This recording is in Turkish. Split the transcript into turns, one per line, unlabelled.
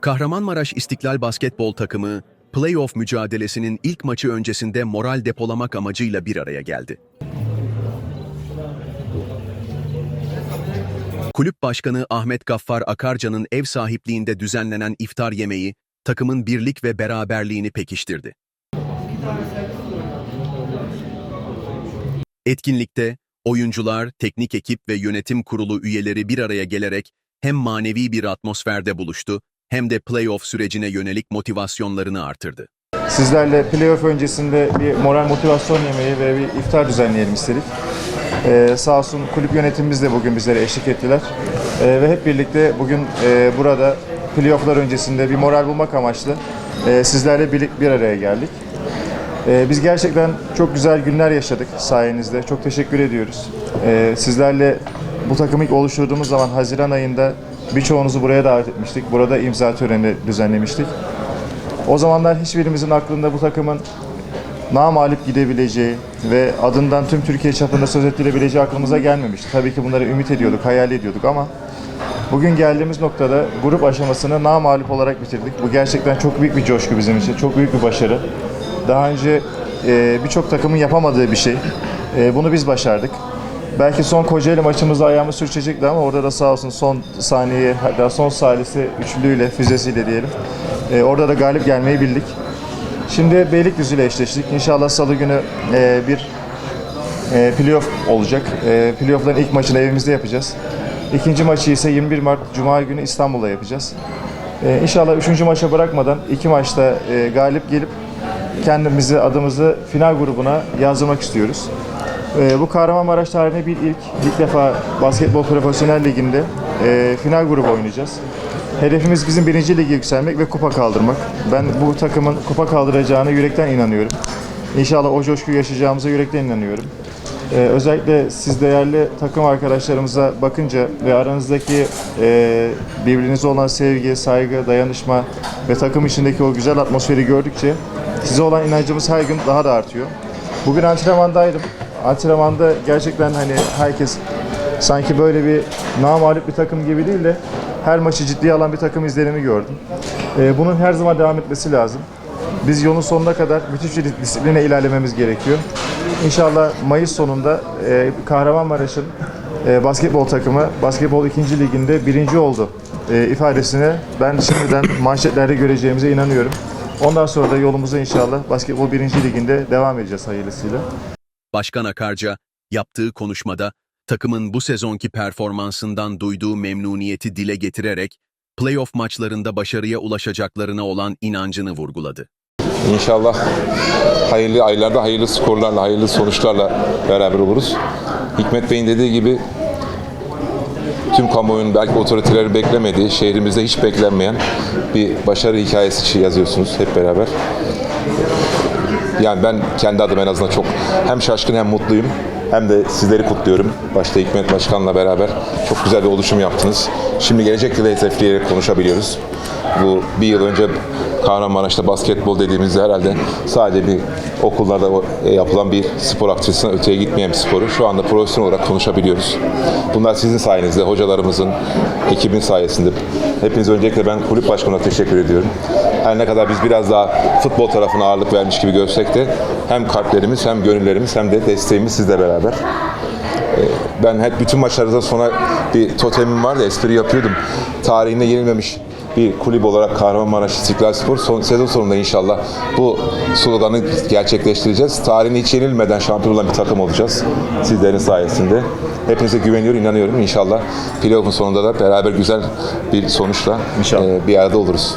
Kahramanmaraş İstiklal Basketbol takımı, playoff mücadelesinin ilk maçı öncesinde moral depolamak amacıyla bir araya geldi. Kulüp Başkanı Ahmet Gaffar Akarca'nın ev sahipliğinde düzenlenen iftar yemeği, takımın birlik ve beraberliğini pekiştirdi. Etkinlikte, oyuncular, teknik ekip ve yönetim kurulu üyeleri bir araya gelerek hem manevi bir atmosferde buluştu, hem de playoff sürecine yönelik motivasyonlarını artırdı.
Sizlerle playoff öncesinde bir moral motivasyon yemeği ve bir iftar düzenleyelim istedik. Ee, sağ olsun kulüp yönetimimiz de bugün bizlere eşlik ettiler. Ee, ve hep birlikte bugün e, burada playofflar öncesinde bir moral bulmak amaçlı e, sizlerle birlik bir araya geldik. Ee, biz gerçekten çok güzel günler yaşadık sayenizde. Çok teşekkür ediyoruz. Ee, sizlerle bu takımı ilk oluşturduğumuz zaman Haziran ayında birçoğunuzu buraya davet etmiştik. Burada imza töreni düzenlemiştik. O zamanlar hiçbirimizin aklında bu takımın namalip gidebileceği ve adından tüm Türkiye çapında söz ettirebileceği aklımıza gelmemişti. Tabii ki bunları ümit ediyorduk, hayal ediyorduk ama bugün geldiğimiz noktada grup aşamasını namalip olarak bitirdik. Bu gerçekten çok büyük bir coşku bizim için, çok büyük bir başarı. Daha önce e, birçok takımın yapamadığı bir şey. E, bunu biz başardık. Belki son Kocaeli maçımızda ayağımız sürçecekti ama orada da sağ olsun son saniye, hatta son salisi üçlüyle, füzesiyle diyelim. E, orada da galip gelmeyi bildik. Şimdi Beylikdüzü ile eşleştik. İnşallah salı günü e, bir e, playoff olacak. E, playoff'ların ilk maçını evimizde yapacağız. İkinci maçı ise 21 Mart Cuma günü İstanbul'da yapacağız. E, inşallah üçüncü maça bırakmadan iki maçta e, galip gelip kendimizi, adımızı final grubuna yazdırmak istiyoruz. E, bu Kahramanmaraş tarihinde bir ilk, ilk defa Basketbol Profesyonel Ligi'nde e, final grubu oynayacağız. Hedefimiz bizim birinci lige yükselmek ve kupa kaldırmak. Ben bu takımın kupa kaldıracağına yürekten inanıyorum. İnşallah o coşkuyu yaşayacağımıza yürekten inanıyorum. Ee, özellikle siz değerli takım arkadaşlarımıza bakınca ve aranızdaki e, birbirinize olan sevgi, saygı, dayanışma ve takım içindeki o güzel atmosferi gördükçe size olan inancımız her gün daha da artıyor. Bugün antrenmandaydım. Antrenmanda gerçekten hani herkes sanki böyle bir namalip bir takım gibi değil de her maçı ciddiye alan bir takım izlenimi gördüm. Ee, bunun her zaman devam etmesi lazım. Biz yolun sonuna kadar müthiş bir disipline ilerlememiz gerekiyor. İnşallah Mayıs sonunda e, Kahramanmaraş'ın e, basketbol takımı basketbol 2. liginde birinci oldu e, ifadesini ben şimdiden manşetlerde göreceğimize inanıyorum. Ondan sonra da yolumuza inşallah basketbol 1. liginde devam edeceğiz hayırlısıyla.
Başkan Akarca, yaptığı konuşmada takımın bu sezonki performansından duyduğu memnuniyeti dile getirerek playoff maçlarında başarıya ulaşacaklarına olan inancını vurguladı.
İnşallah hayırlı aylarda hayırlı skorlarla, hayırlı sonuçlarla beraber oluruz. Hikmet Bey'in dediği gibi tüm kamuoyunun belki otoriteleri beklemediği, şehrimizde hiç beklenmeyen bir başarı hikayesi yazıyorsunuz hep beraber. Yani ben kendi adıma en azından çok hem şaşkın hem mutluyum. Hem de sizleri kutluyorum. Başta Hikmet Başkan'la beraber çok güzel bir oluşum yaptınız. Şimdi gelecek yılı hedefleyerek konuşabiliyoruz. Bu bir yıl önce Kahramanmaraş'ta basketbol dediğimizde herhalde sadece bir okullarda yapılan bir spor aktivitesinden öteye gitmeyen bir sporu şu anda profesyonel olarak konuşabiliyoruz. Bunlar sizin sayenizde, hocalarımızın, ekibin sayesinde. Hepiniz öncelikle ben kulüp başkanına teşekkür ediyorum. Her ne kadar biz biraz daha futbol tarafına ağırlık vermiş gibi görsek de hem kalplerimiz hem gönüllerimiz hem de desteğimiz sizle beraber. Ben hep bütün maçlarımızda sonra bir totemim vardı, espri yapıyordum. Tarihinde yenilmemiş bir kulüp olarak Kahramanmaraş İstiklal Spor son, sezon sonunda inşallah bu sloganı gerçekleştireceğiz. Tarihinde hiç yenilmeden şampiyon olan bir takım olacağız sizlerin sayesinde. Hepinize güveniyorum, inanıyorum. İnşallah playoff'un sonunda da beraber güzel bir sonuçla e, bir arada oluruz.